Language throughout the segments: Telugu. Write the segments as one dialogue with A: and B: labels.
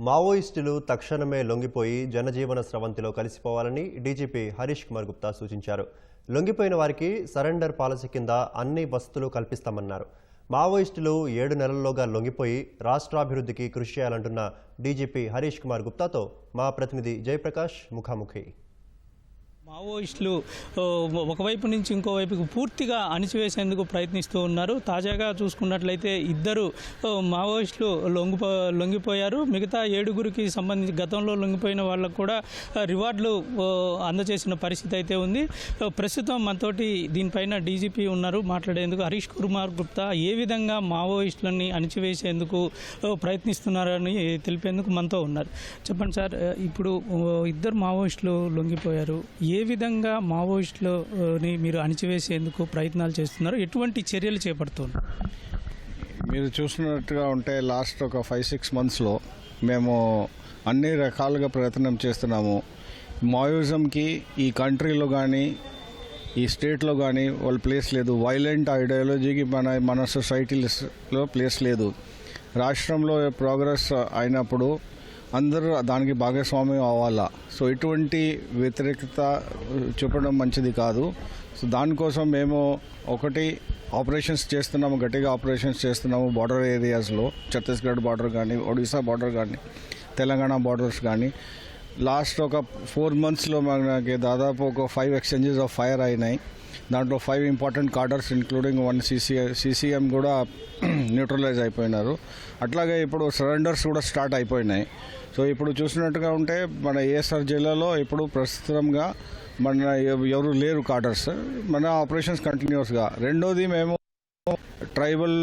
A: మావోయిస్టులు తక్షణమే లొంగిపోయి జనజీవన స్రవంతిలో కలిసిపోవాలని డీజీపీ హరీష్ కుమార్ గుప్తా సూచించారు. లొంగిపోయిన వారికి సరెండర్ పాలసీ కింద అన్ని వసతులు కల్పిస్తామన్నారు. మావోయిస్టులు ఏడు నెలల్లోగా లొంగిపోయి రాష్ట్రాభివృద్ధికి కృషి చేయాలంటున్న డీజీపీ హరీష్ కుమార్ గుప్తాతో మా ప్రతినిధి జయప్రకాష్ ముఖాముఖి.
B: మావోయిస్టులు ఒకవైపు నుంచి ఇంకోవైపుకు పూర్తిగా అణిచివేసేందుకు ప్రయత్నిస్తూ ఉన్నారు. తాజాగా చూసుకున్నట్లయితే ఇద్దరు మావోయిస్టులు లొంగిపో లొంగిపోయారు. మిగతా ఏడుగురికి సంబంధించి గతంలో లొంగిపోయిన వాళ్ళకు కూడా రివార్డులు అందజేసిన పరిస్థితి అయితే ఉంది. ప్రస్తుతం మనతోటి దీనిపైన డీజీపీ ఉన్నారు. మాట్లాడేందుకు హరీష్ కుమార్ గుప్తా ఏ విధంగా మావోయిస్టులని అణిచివేసేందుకు ప్రయత్నిస్తున్నారని తెలిపేందుకు మనతో ఉన్నారు. చెప్పండి సార్ ఇప్పుడు ఇద్దరు మావోయిస్టులు లొంగిపోయారు. ఏ ఏ విధంగా మావోయిస్టులని మీరు అణిచివేసేందుకు ప్రయత్నాలు చేస్తున్నారు? ఎటువంటి చర్యలు చేపడుతున్నారు?
C: మీరు చూసినట్టుగా ఉంటే లాస్ట్ ఒక ఫైవ్ సిక్స్ మంత్స్లో మేము అన్ని రకాలుగా ప్రయత్నం చేస్తున్నాము. మాయోయిజంకి ఈ కంట్రీలో కానీ ఈ స్టేట్లో కానీ వాళ్ళ ప్లేస్ లేదు. వైలెంట్ ఐడియాలజీకి మన మన సొసైటీలో ప్లేస్ లేదు. రాష్ట్రంలో ప్రోగ్రెస్ అయినప్పుడు అందరూ దానికి భాగస్వామ్యం అవ్వాలా? సో ఇటువంటి వ్యతిరేకత చూపడం మంచిది కాదు. సో దానికోసం మేము ఒకటి ఆపరేషన్స్ చేస్తున్నాము గట్టిగా ఆపరేషన్స్ చేస్తున్నాము బార్డర్ ఏరియాస్లో. ఛత్తీస్గఢ్ బార్డర్ కానీ ఒడిశా బార్డర్ కానీ తెలంగాణ బార్డర్స్ కానీ. లాస్ట్ ఒక ఫోర్ మంత్స్లో మనకి దాదాపు ఒక ఫైవ్ ఎక్స్చేంజెస్ ఆఫ్ ఫైర్ అయినాయి. దాంట్లో five important cadres including one CC CCM కూడా న్యూట్రలైజ్ అయిపోయినారు. అట్లాగే ఇప్పుడు సరెండర్స్ కూడా స్టార్ట్ అయిపోయినాయి. సో ఇప్పుడు చూసినట్టుగా ఉంటే మన ఏఎస్ఆర్ జిల్లాలో ఇప్పుడు ప్రస్తుతంగా మన ఎవరు లేరు కార్డర్స్ మన ఆపరేషన్స్ కంటిన్యూస్గా రెండోది మేము ట్రైబల్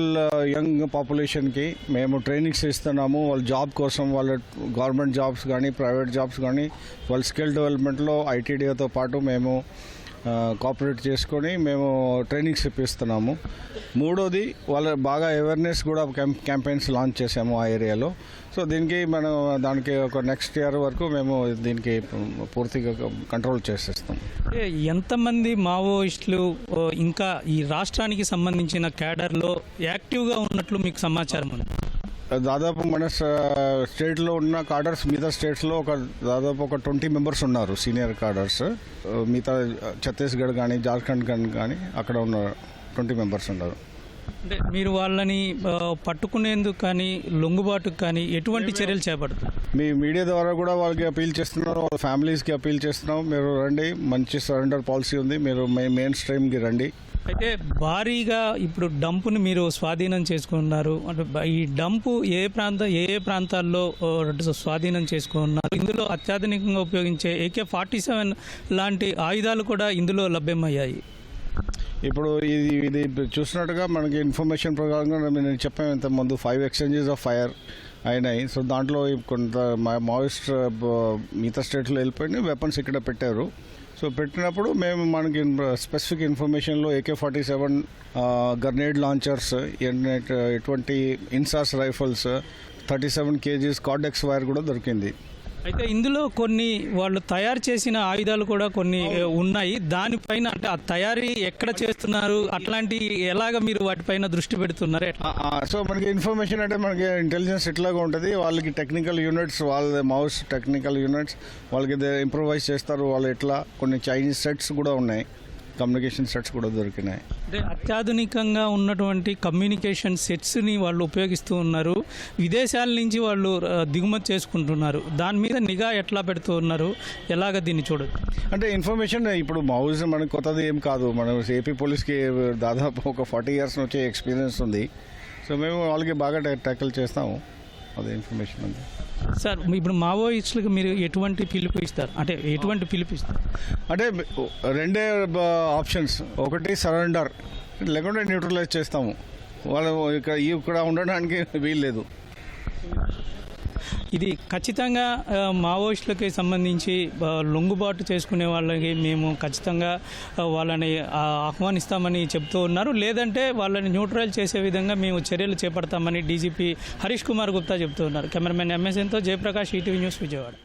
C: యంగ్ పాపులేషన్కి మేము ట్రైనింగ్స్ ఇస్తున్నాము. వాళ్ళ జాబ్ కోసం వాళ్ళ గవర్నమెంట్ జాబ్స్ కానీ ప్రైవేట్ జాబ్స్ కానీ వాళ్ళ స్కిల్ డెవలప్మెంట్లో ఐటీడీతో పాటు మేము కోఆపరేట్ చేసుకొని మేము ట్రైనింగ్స్ ఇప్పిస్తున్నాము. మూడోది వాళ్ళ బాగా అవేర్నెస్ కూడా క్యాంపెయిన్స్ లాంచ్ చేసాము ఆ ఏరియాలో. సో దీనికి మనం దానికి ఒక నెక్స్ట్ ఇయర్ వరకు మేము దీనికి పూర్తిగా కంట్రోల్ చేసేస్తాం.
B: ఎంతమంది మావోయిస్టులు ఇంకా ఈ రాష్ట్రానికి సంబంధించిన క్యాడర్లో యాక్టివ్గా ఉన్నట్లు మీకు సమాచారం ఉంది?
C: దాదాపు మన స్టేట్లో ఉన్న కార్డర్స్ మిగతా స్టేట్స్లో ఒక దాదాపు ఒక ట్వంటీ మెంబర్స్ ఉన్నారు సీనియర్ కార్డర్స్ మిగతా ఛత్తీస్గఢ్ కానీ జార్ఖండ్ కానీ కానీ అక్కడ ఉన్న ట్వంటీ మెంబర్స్ ఉన్నారు.
B: అంటే మీరు వాళ్ళని పట్టుకునేందుకు కానీ లొంగుబాటుకు కానీ ఎటువంటి చర్యలు చేపడతారు?
C: మీ మీడియా ద్వారా కూడా వాళ్ళకి అపీల్ చేస్తున్నారు వాళ్ళ ఫ్యామిలీస్కి అపీల్ చేస్తున్నాం. మీరు రండి మంచి సరెండర్ పాలసీ ఉంది. మీరు మెయిన్ స్ట్రీమ్కి రండి.
B: అయితే భారీగా ఇప్పుడు డంపుని మీరు స్వాధీనం చేసుకున్నారు. అంటే ఈ డంపు ఏ ప్రాంత ఏ ఏ ప్రాంతాల్లో స్వాధీనం చేసుకున్నారు? ఇందులో అత్యాధునికంగా ఉపయోగించే ఏకే ఫార్టీ సెవెన్ లాంటి ఆయుధాలు కూడా ఇందులో లభ్యమయ్యాయి.
C: ఇప్పుడు ఇది ఇది చూసినట్టుగా మనకి ఇన్ఫర్మేషన్ ప్రకారంగా నేను చెప్పాను ఇంత ముందు ఫైవ్ ఎక్స్చేంజెస్ ఆఫ్ ఫైర్ అయినాయి. సో దాంట్లో కొంత మా- మావోయిస్ట్ బ- మిగతా స్టేట్లో వెళ్ళిపోయినాయి వెపన్స్ ఇక్కడ పెట్టారు. సో పెట్టినప్పుడు మేము మనకి specific ఇన్ఫర్మేషన్లో AK forty seven grenade launchers ఎటువంటి INSAS rifles thirty seven KGs cordex wire కూడా దొరికింది.
B: అయితే ఇందులో కొన్ని వాళ్ళు తయారు చేసిన ఆయుధాలు కూడా కొన్ని ఉన్నాయి. దానిపైన అంటే ఆ తయారీ ఎక్కడ చేస్తున్నారు? అట్లాంటి ఎలాగ మీరు వాటిపైన దృష్టి పెడుతున్నారు?
C: సో మనకి ఇన్ఫర్మేషన్ అంటే మనకి ఇంటెలిజెన్స్ ఇట్లాగా ఉంటుంది. వాళ్ళకి టెక్నికల్ యూనిట్స్ వాళ్ళ మౌస్ టెక్నికల్ యూనిట్స్ వాళ్ళకి ఇంప్రూవైజ్ చేస్తారు. వాళ్ళు ఎట్లా కొన్ని చైనీస్ సెట్స్ కూడా ఉన్నాయి. కమ్యూనికేషన్ సెట్స్ కూడా దొరికినాయి.
B: అంటే అత్యాధునికంగా ఉన్నటువంటి కమ్యూనికేషన్ సెట్స్ని వాళ్ళు ఉపయోగిస్తూ ఉన్నారు. విదేశాల నుంచి వాళ్ళు దిగుమతి చేసుకుంటున్నారు. దాని మీద నిఘా ఎట్లా పెడుతూ ఉన్నారు? ఎలాగ దీన్ని చూడదు
C: అంటే ఇన్ఫర్మేషన్ ఇప్పుడు మౌజ్ మనకు కొత్తది ఏం కాదు. మన ఏపీ పోలీస్కి దాదాపు ఒక ఫార్టీ ఇయర్స్ నుంచి ఎక్స్పీరియన్స్ ఉంది. సో మేము వాళ్ళకి బాగా ట్యాకిల్ చేస్తాము. అదే ఇన్ఫర్మేషన్ ఉంది
B: సార్ ఇప్పుడు మావోయిస్టులకు మీరు ఎటువంటి పిలుపు ఇస్తారు? అంటే ఎటువంటి పిలుపు ఇస్తారు?
C: అంటే రెండే ఆప్షన్స్. ఒకటి సరెండర్. లేకుంటే న్యూట్రలైజ్ చేస్తాము. వాళ్ళు ఇక్కడ ఇక్కడ ఉండడానికి వీల్లేదు.
B: ఇది ఖచ్చితంగా మావోయిస్టులకి సంబంధించి లొంగుబాటు చేసుకునే వాళ్ళకి మేము ఖచ్చితంగా వాళ్ళని ఆహ్వానిస్తామని చెప్తూ ఉన్నారు. లేదంటే వాళ్ళని న్యూట్రల్ చేసే విధంగా మేము చర్యలు చేపడతామని డీజీపీ హరీష్ కుమార్ గుప్తా చెప్తూ ఉన్నారు. కెమెరామెన్ ఎంఎస్ఎన్తో జయప్రకాష్ ఈటీవీ న్యూస్ విజయవాడ.